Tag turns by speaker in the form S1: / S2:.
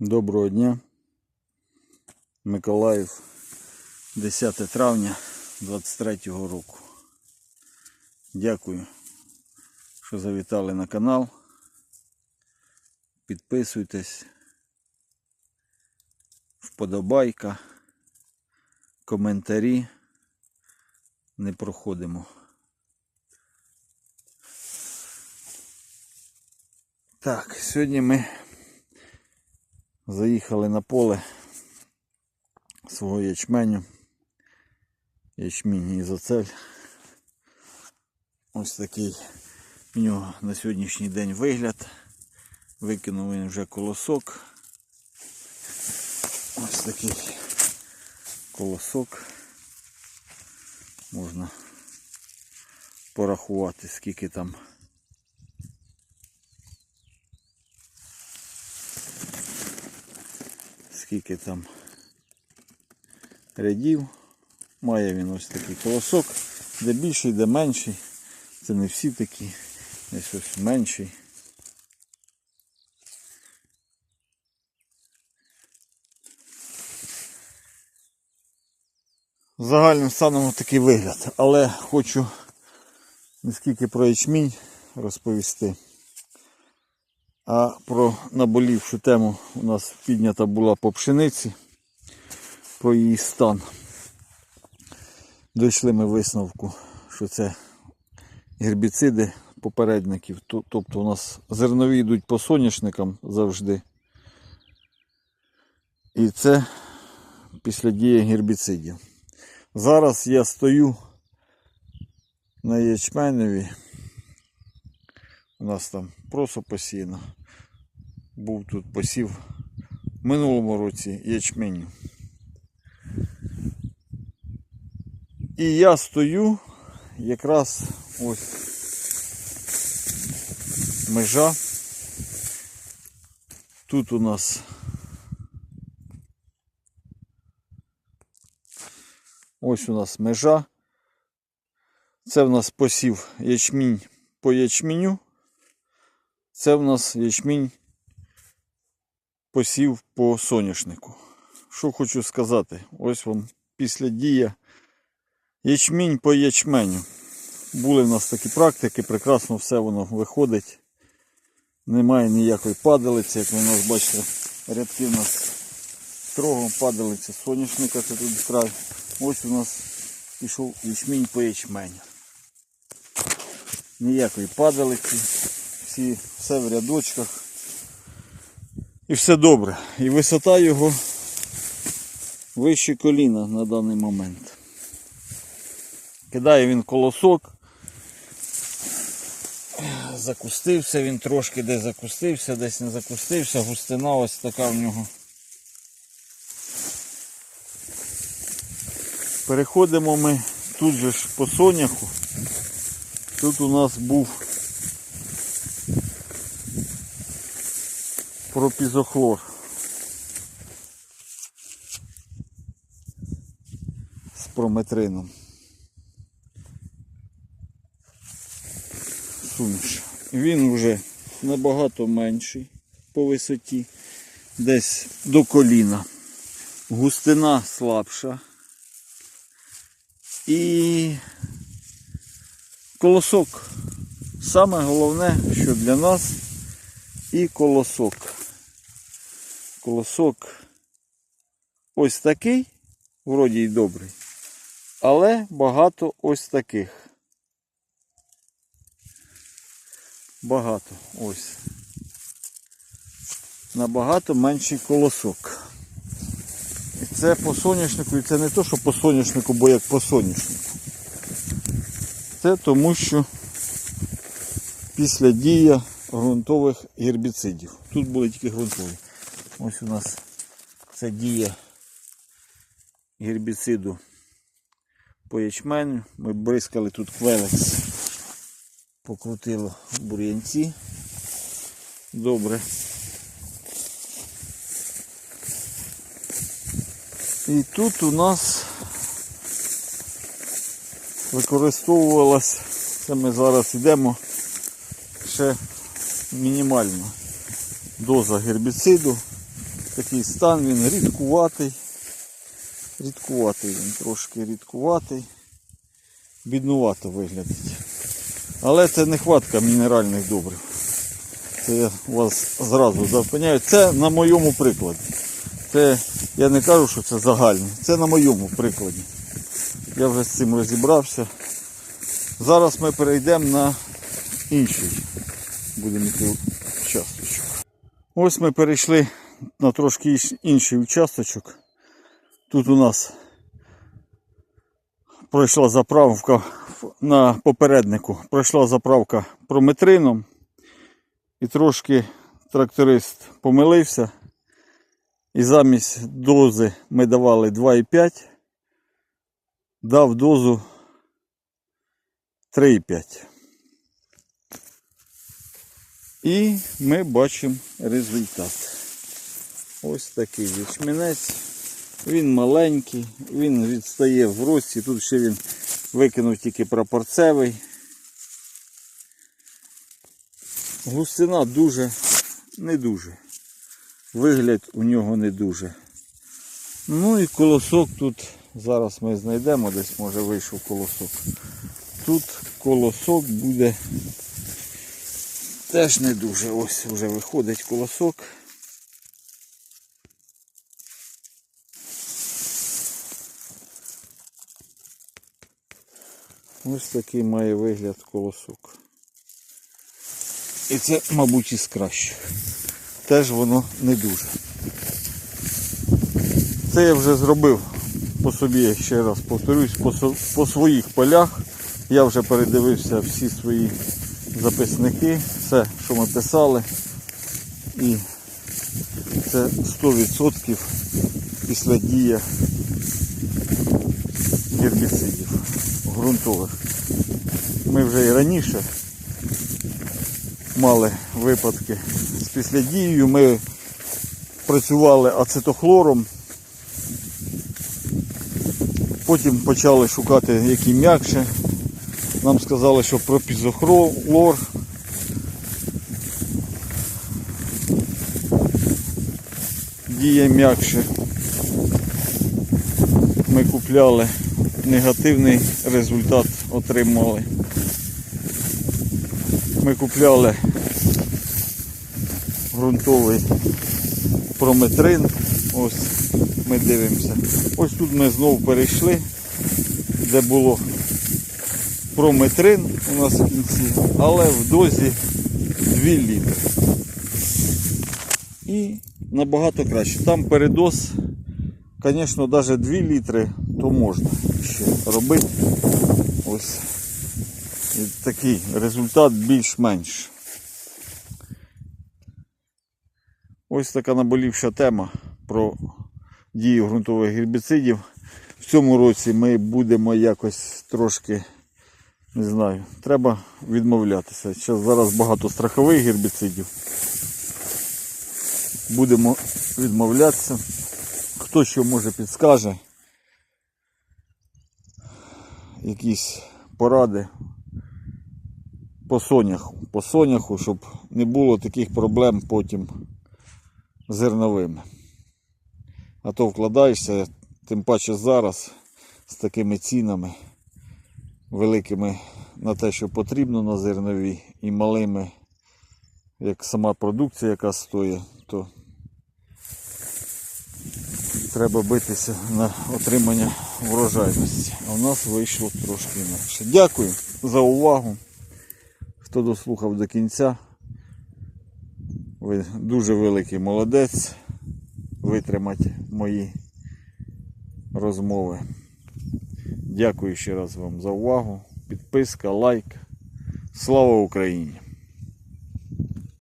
S1: Доброго дня. Миколаїв, 10 травня 23 року. Дякую, що завітали на канал. Підписуйтесь. Вподобайка, коментарі. Не проходимо. Так, сьогодні ми Заїхали на поле свого ячменю. Ячмінь ізоцель. Ось такий в нього на сьогоднішній день вигляд. Викинув він вже колосок. Ось такий колосок. Можна порахувати, скільки там скільки там рядів. Має він ось такий колосок, де більший, де менший. Це не всі такі, десь ось менший. Загальним станом такий вигляд, але хочу не скільки про ячмінь розповісти. А про наболівшу тему у нас піднята була по пшениці, про її стан. Дійшли ми висновку, що це гербіциди попередників. Тобто у нас зернові йдуть по соняшникам завжди. І це після дії гербіцидів. Зараз я стою на ячменеві. У нас там просто посіяно. Був тут посів в минулому році ячменю. І я стою якраз ось межа. Тут у нас ось у нас межа. Це в нас посів ячмінь по ячменю. Це в нас ячмінь посів по соняшнику. Що хочу сказати? Ось вам після дія ячмінь по ячменю. Були в нас такі практики, прекрасно все воно виходить. Немає ніякої падалиці, як ви нас бачите, рядки в нас строго падалиця соняшника, це тут край. Ось у нас пішов ячмінь по ячменю. Ніякої падалиці всі, все в рядочках. І все добре. І висота його вище коліна на даний момент. Кидає він колосок. Закустився він трошки десь закустився, десь не закустився, густина ось така в нього. Переходимо ми тут же ж по соняху. Тут у нас був пропізохлор. З прометрином. Суміш. Він вже набагато менший по висоті, десь до коліна. Густина слабша. І колосок. Саме головне, що для нас і колосок. Колосок ось такий, вроді й добрий, але багато ось таких. Багато ось. Набагато менший колосок. І це по соняшнику, і це не то, що по соняшнику, бо як по соняшнику. Це тому, що після дія ґрунтових гербіцидів. Тут були тільки ґрунтові. Ось у нас це дія гербіциду по ячменю. Ми бризкали тут квелекс. Покрутило бур'янці. Добре. І тут у нас використовувалась, це ми зараз йдемо ще мінімальна доза гербіциду такий стан, він рідкуватий. Рідкуватий він, трошки рідкуватий. Біднувато виглядить. Але це не хватка мінеральних добрив. Це я вас зразу запевняю. Це на моєму прикладі. Це я не кажу, що це загальне. Це на моєму прикладі. Я вже з цим розібрався. Зараз ми перейдемо на інший. Будемо йти участочок. Ось ми перейшли на трошки інший участочок. Тут у нас пройшла заправка на попереднику. Пройшла заправка прометрином. І трошки тракторист помилився. І замість дози ми давали 2,5, дав дозу 3,5. І ми бачимо результат. Ось такий ячмінець. Він маленький, він відстає в рості. Тут ще він викинув тільки прапорцевий. Густина дуже, не дуже. Вигляд у нього не дуже. Ну і колосок тут, зараз ми знайдемо, десь може вийшов колосок. Тут колосок буде теж не дуже. Ось вже виходить колосок. Ось такий має вигляд колосок. І це, мабуть, із кращих. Теж воно не дуже. Це я вже зробив по собі, я ще раз повторюсь, по, по своїх полях. Я вже передивився всі свої записники, все, що ми писали. І це 100% після дії гербіцидів ґрунтових. Ми вже і раніше мали випадки з післядією. Ми працювали ацетохлором. Потім почали шукати які м'якше. Нам сказали, що пропізохлор. Діє м'якше. Ми купляли негативний результат отримали. Ми купляли ґрунтовий прометрин. Ось ми дивимося. Ось тут ми знову перейшли, де було прометрин у нас в кінці, але в дозі 2 літри. І набагато краще. Там передоз, звісно, навіть 2 літри, то можна ще робити. Ось такий результат більш-менш. Ось така наболівша тема про дію ґрунтових гербіцидів. В цьому році ми будемо якось трошки, не знаю, треба відмовлятися. Зараз зараз багато страхових гербіцидів. Будемо відмовлятися. Хто що може підскаже, якісь поради по соняху, по соняху, щоб не було таких проблем потім зерновими. А то вкладаєшся, тим паче зараз з такими цінами великими на те, що потрібно на зернові, і малими, як сама продукція, яка стоїть, то треба битися на отримання врожайності. А в нас вийшло трошки інакше. Дякую за увагу. Хто дослухав до кінця. Ви дуже великий молодець витримати мої розмови. Дякую ще раз вам за увагу. Підписка, лайк. Слава Україні!